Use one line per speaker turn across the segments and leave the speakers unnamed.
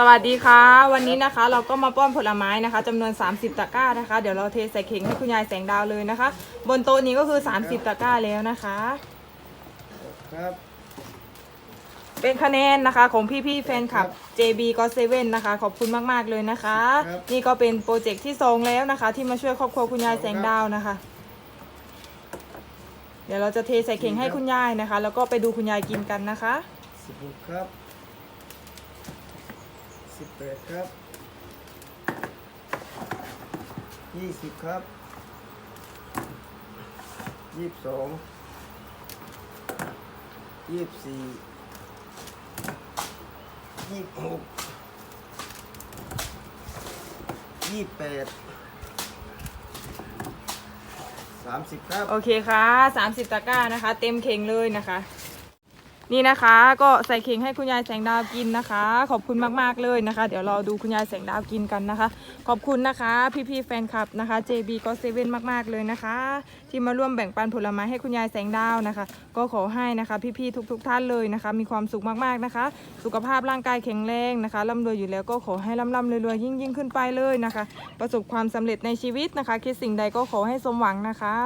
สวัสดีค่ะ วันนี้นะคะเราก็มาป้อนผลไม้นะคะจำนวน 30 ตะกร้านะคะ เดี๋ยวเราเทใส่เข่งให้คุณยายแสงดาวเลยนะคะ บนโต๊ะนี้ก็คือ 30 ตะกร้าแล้วนะคะ
ครับ
เป็นคะแนนนะคะของพี่ๆแฟนคลับ JB g o 7นะคะ ขอบคุณมากๆเลยนะคะ
ครับ
นี่ก็เป็นโปรเจกต์ที่สองแล้วนะคะ ที่มาช่วยครอบครัวคุณยายแสงดาวนะคะ เดี๋ยวเราจะเทใส่เข่งให้คุณยายนะคะ แล้วก็ไปดูคุณยายกินกันนะคะ
สิบหกครับ สิบแปดครับยี่สิบครับยี่สิบสองยี่สิบสี่ยี่สิบหกยี่สิบแปดสามสิบครับ
โอเคค่ะ 30 ตะกร้านะคะ เต็มเข่งเลยนะคะ นี่นะคะก็ใส่เข่งให้คุณยายแสงดาวกินนะคะ ขอบคุณมากๆเลยนะคะ เดี๋ยวเราดูคุณยายแสงดาวกินกันนะคะ ขอบคุณนะคะ พี่ๆแฟนคลับนะคะ JB ก็เซเว่นมากๆเลยนะคะ ที่มาร่วมแบ่งปันผลไม้ให้คุณยายแสงดาวนะคะ ก็ขอให้นะคะพี่ๆทุก ๆ ท่านเลยนะคะ มีความสุขมากๆนะคะ สุขภาพร่างกายแข็งแรงนะคะร่ำรวยอยู่แล้วก็ขอให้ร่ำๆรวยๆยิ่งยิ่งๆขึ้นไปเลยนะคะ ประสบความสำเร็จในชีวิตนะคะคิดสิ่งใดก็ขอให้สมหวังนะคะ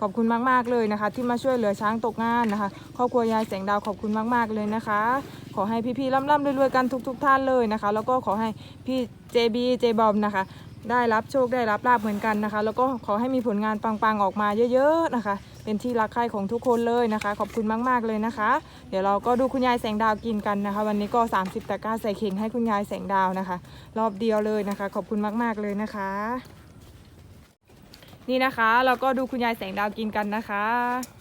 ขอบคุณมากๆเลยนะคะ ที่มาช่วยเหลือช้างตกงานนะคะครอบครัวยายแสงดาวขอบบคุณมากๆเลยนะคะ ขอให้พี่ๆร่ำๆรวยๆกันทุก ๆ ท่านเลยนะคะ แล้วก็ขอให้พี่ JB J บอมนะคะ ได้รับโชคได้รับลาบเหมือนกันนะคะ แล้วก็ขอให้มีผลงานปังๆออกมาเยอะๆนะคะ เป็นที่รักใคร่ของทุกคนเลยนะคะ ขอบคุณมากๆเลยนะคะ เดี๋ยวเราก็ดูคุณยายแสงดาวกินกันนะคะ วันนี้ก็ 30ตะกร้าใส่เข่งให้คุณยายแสงดาวนะคะ รอบเดียวเลยนะคะ ขอบคุณมากๆเลยนะคะ นี่นะคะเราก็ดูคุณยายแสงดาวกินกันนะคะ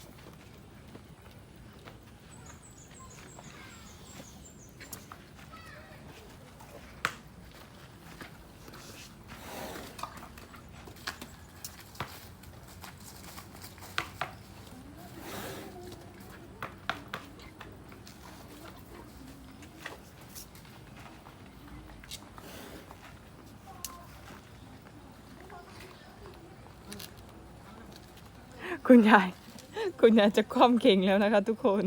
คุณยาย คุณยายจะคว่ำเข่งแล้วนะคะ ทุกคน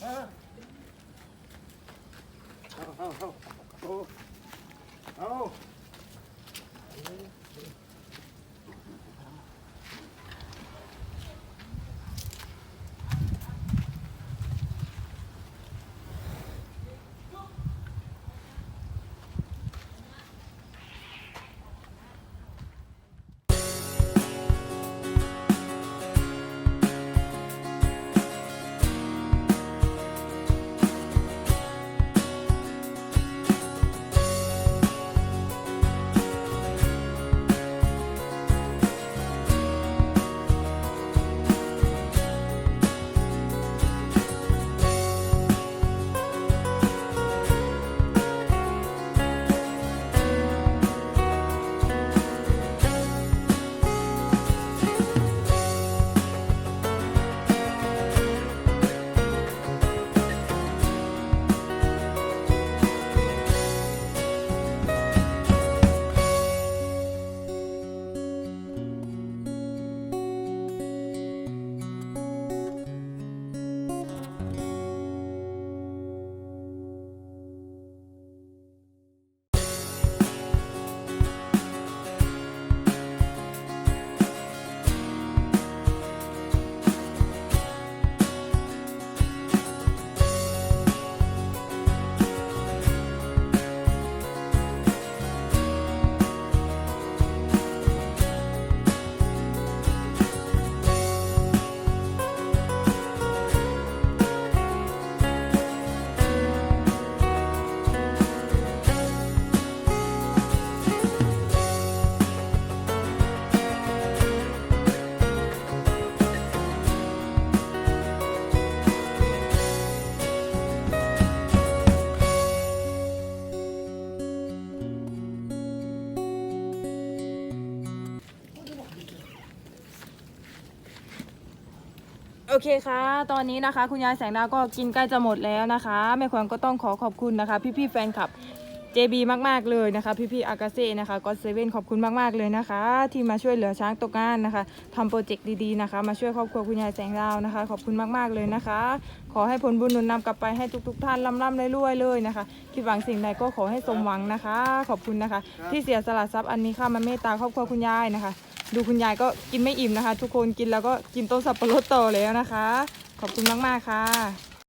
เอาเอาเอาเอา
โอเคค่ะ ตอนนี้นะคะ คุณยายแสงดาวก็กินใกล้จะหมดแล้วนะคะ แม่ขวัญก็ต้องขอขอบคุณนะคะ พี่ๆแฟนคลับ JB มากๆเลยนะคะ พี่ๆอากาเซ่นะคะก็เซเว่นขอบคุณมากๆเลยนะคะ ที่มาช่วยเหลือช้างตกงานนะคะทำโปรเจกต์ดีๆนะคะ มาช่วยครอบครัวคุณยายแสงดาวนะคะ ขอบคุณมากๆเลยนะคะ ขอให้ผลบุญหนุนนำกลับไปให้ทุกๆท่านร่ำๆรวยๆเลยนะคะ คิดหวังสิ่งใดก็ขอให้สมหวังนะคะ ขอบคุณนะคะ ที่เสียสละทรัพย์อันนี้ค่ะมาเมตตาครอบครัวคุณยายนะคะ ดูคุณยายก็กินไม่อิ่มนะคะ ทุกคนกินแล้วก็กินต้นสับปะรดต่อแล้วนะคะ ขอบคุณมาก ๆ ค่ะ